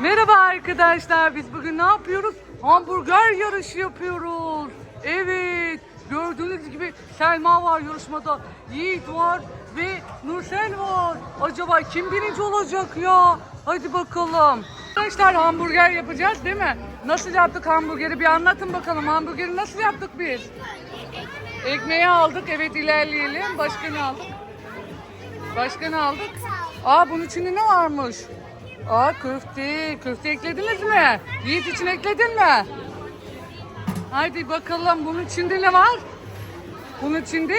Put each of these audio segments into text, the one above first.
Merhaba arkadaşlar. Biz bugün ne yapıyoruz? Hamburger yarışı yapıyoruz. Evet. Gördüğünüz gibi Selma var yarışmada. Yiğit var ve Nursel var. Acaba kim birinci olacak ya? Hadi bakalım. Arkadaşlar hamburger yapacağız değil mi? Nasıl yaptık hamburgeri bir anlatın bakalım. Hamburgeri nasıl yaptık biz? Ekmeği aldık. Evet ilerleyelim. Başka ne aldık? Başka ne aldık? Aa bunun içinde ne varmış? Aa köfte. Köfte eklediniz mi? Yiğit için ekledin mi? Haydi bakalım bunun içinde ne var? Bunun içinde?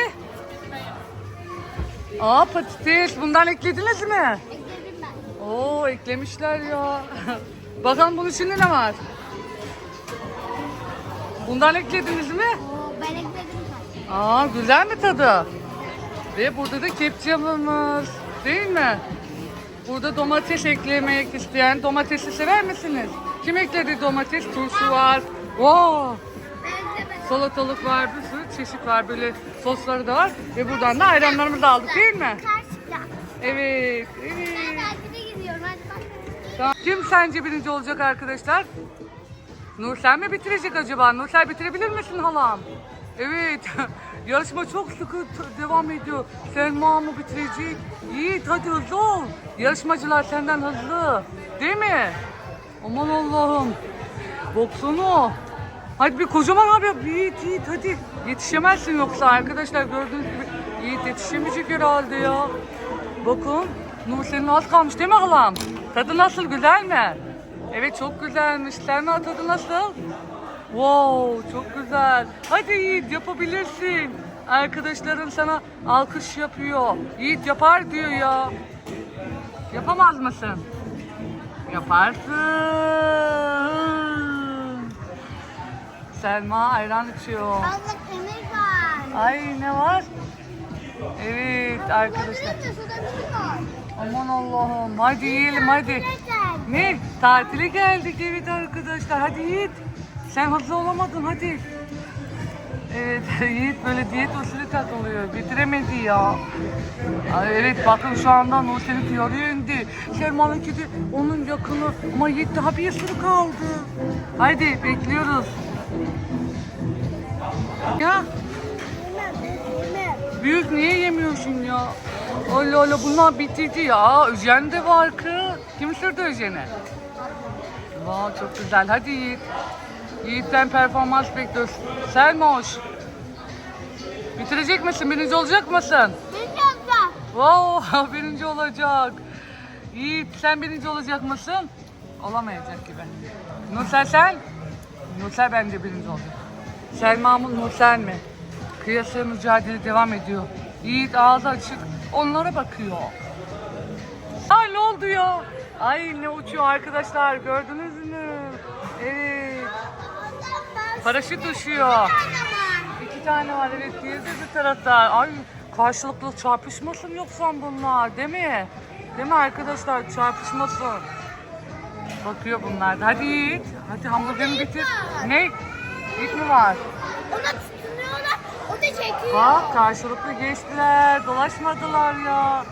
Aa patates. Bundan eklediniz mi? Ekledim ben. Oo eklemişler ya. Bakalım bunun içinde ne var? Bundan eklediniz mi? Oo, ben ekledim. Aa güzel mi tadı? Ve burada da kepçamız. Değil mi? Burada domates eklemek isteyen domatesi sever misiniz? Kim ekledi domates? Turşu var. Wow. Ben ben. Salatalık var, bir sürü çeşit var. Böyle sosları da var. Ve buradan da ayranlarımızı aldık değil mi? Evet. Ben Evet. Tamam. Kim sence birinci olacak arkadaşlar? Nursel mi bitirecek acaba? Nursel bitirebilir misin halam? Evet. Yarışma çok sıkı devam ediyor. Selma mı bitirecek? Yiğit hadi hızlı ol. Yarışmacılar senden hızlı. Değil mi? Aman Allah'ım. Baksana. Hadi bir kocaman abi. Yiğit Yiğit hadi. Yetişemezsin yoksa arkadaşlar gördüğünüz gibi Yiğit yetişemeyecek herhalde ya. Bakın Nursel'in az kalmış değil mi halam? Tadı nasıl güzel mi? Evet çok güzelmiş. Selma tadı nasıl? Wow çok güzel. Hadi Yiğit yapabilirsin. Arkadaşların sana alkış yapıyor. Yiğit yapar diyor ya. Yapamaz mısın? Yaparsın. Selma ayran içiyor. Allah emir var. Ay ne var? Evet arkadaşlar. Şey. Aman Allah'ım. Hadi yiyelim hadi. Ne? Tatile geldik evet arkadaşlar. Hadi Yiğit. Sen hızlı olamadın hadi. Evet Yiğit böyle diyet usulü takılıyor. Bitiremedi ya. Ay, evet bakın şu anda Nursel'in yarıya indi. Selma'nınki de onun yakını. Ama Yiğit daha bir sürü kaldı. Haydi bekliyoruz. Ya büyük niye yemiyorsun ya? Allah Allah bunlar bitirdi ya. Öjen de var kız. Kim sürdü Öjen'i? Vay çok güzel. Hadi Yiğit. Yiğit'ten performans bekliyoruz. Selma hoş. Bitirecek misin? Birinci olacak mısın? Bilmiyorum. Wow, birinci olacak. Yiğit sen birinci olacak mısın? Olamayacak gibi. Nursel sen? Nursel bence birinci olacak. Selma mı Nursel mi? Kıyasaya mücadele devam ediyor. Yiğit ağzı açık onlara bakıyor. Ay ne oldu ya? Ay ne uçuyor arkadaşlar gördünüz Paraşüt uçuyor. İki tane var evet diğeri de bir tarafta. Ay karşılıklı çarpışmasın yoksa bunlar değil mi? Değil mi arkadaşlar çarpışmasın. Bakıyor bunlar. Hadi Yiğit. Hadi hamburgerini bitir. Ne? Yiğit mi var? Ona tutunuyorlar. O da çekiyor. Bak karşılıklı geçtiler. Dolaşmadılar ya.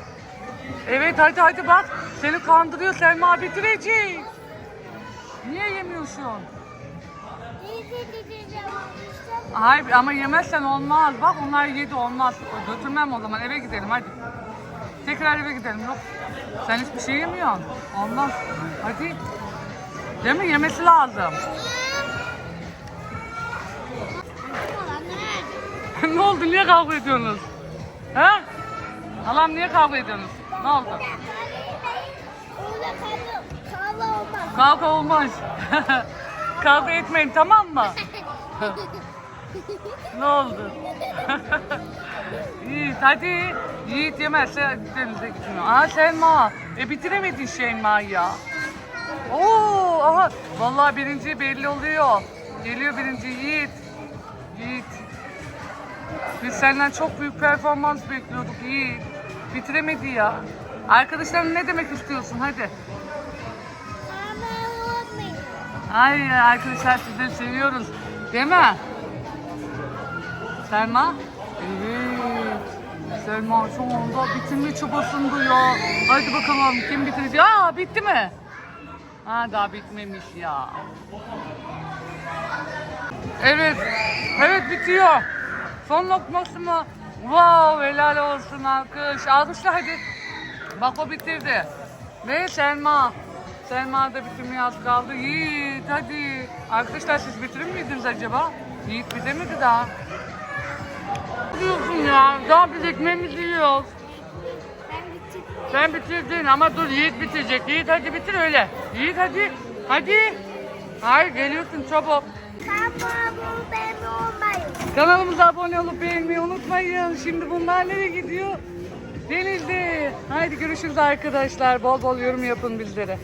Evet hadi hadi bak. Seni kandırıyor Selma bitirecek. Niye yemiyorsun? Hayır ama yemezsen olmaz. Bak onlar yedi olmaz. Götürmem o zaman eve gidelim hadi. Tekrar eve gidelim yok. Sen hiçbir şey yemiyorsun. Olmaz. Hadi. Değil mi? Yemesi lazım. ne oldu? Niye kavga ediyorsunuz? He? Halam niye kavga ediyorsunuz? Ne oldu? Kavga olmaz. kavga etmeyin tamam mı? ne oldu? Yiğit hadi. Yiğit yemezse denize gitmiyor. Aa Selma. E bitiremedin Şeyma ya. Oo, aha. Vallahi birinci belli oluyor. Geliyor birinci Yiğit. Yiğit. Biz senden çok büyük performans bekliyorduk Yiğit. Bitiremedi ya. Arkadaşlarına ne demek istiyorsun hadi. Ay arkadaşlar sizleri seviyoruz. Değil mi? Selma? Evet. Selma şu anda bitirme çabasında ya. Hadi bakalım kim bitirecek? Aa bitti mi? Ha daha bitmemiş ya. Evet. Evet bitiyor. Son lokması mı? Wow helal olsun alkış. Alkışla hadi. Bak o bitirdi. Ve Selma. Selma da bitirmeye az kaldı. Yiğit hadi. Arkadaşlar siz bitirir miydiniz acaba? Yiğit bitirmedi daha. Ne diyorsun ya? Daha biz ekmeğimizi yiyoruz. Ben bitirdim. Sen bitirdin ama dur Yiğit bitirecek. Yiğit hadi bitir öyle. Yiğit hadi. Hadi. Hayır geliyorsun çabuk. Kanalımıza abone olup beğenmeyi unutmayın. Şimdi bunlar nereye gidiyor? Denizli. Haydi görüşürüz arkadaşlar. Bol bol yorum yapın bizlere.